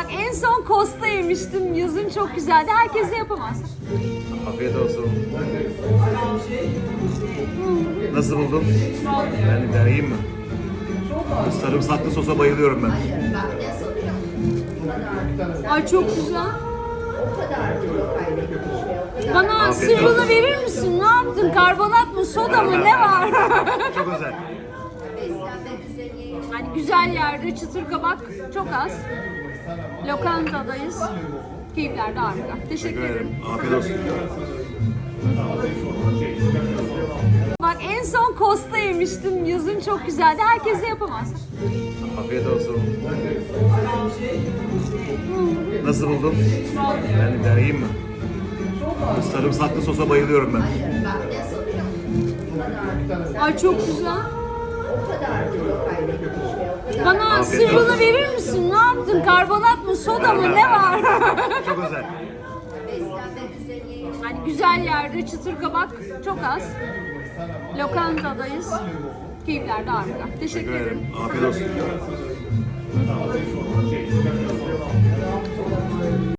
Bak en son Costa yemiştim. Yazın çok güzeldi. Herkes de yapamaz. Afiyet olsun. Nasıl buldun? Ben iyiyim mi? Bu sarımsaklı sosa bayılıyorum ben. Ay çok güzel. Bana Afiyet olsun. verir misin? Ne yaptın? Karbonat mı? Soda mı? Ne var? Çok özel. Hani güzel yerde çıtır kabak çok az. Lokantadayız. Keyifler de harika. Teşekkür ederim. Afiyet olsun. Bak en son Costa yemiştim. Yazın çok güzeldi. Herkes de yapamaz. Afiyet olsun. Nasıl buldun? Ben, ben iyiyim mi? Bu sarımsaklı sosa bayılıyorum ben. Ay çok güzel. Bana olsun. verir misin? Ne yaptın? Karbonat mı? Soda mı? Ne var? Çok özel. hani güzel yerde çıtır kabak çok az. Lokantadayız. Keyifler de harika. Teşekkür ederim. Afiyet olsun.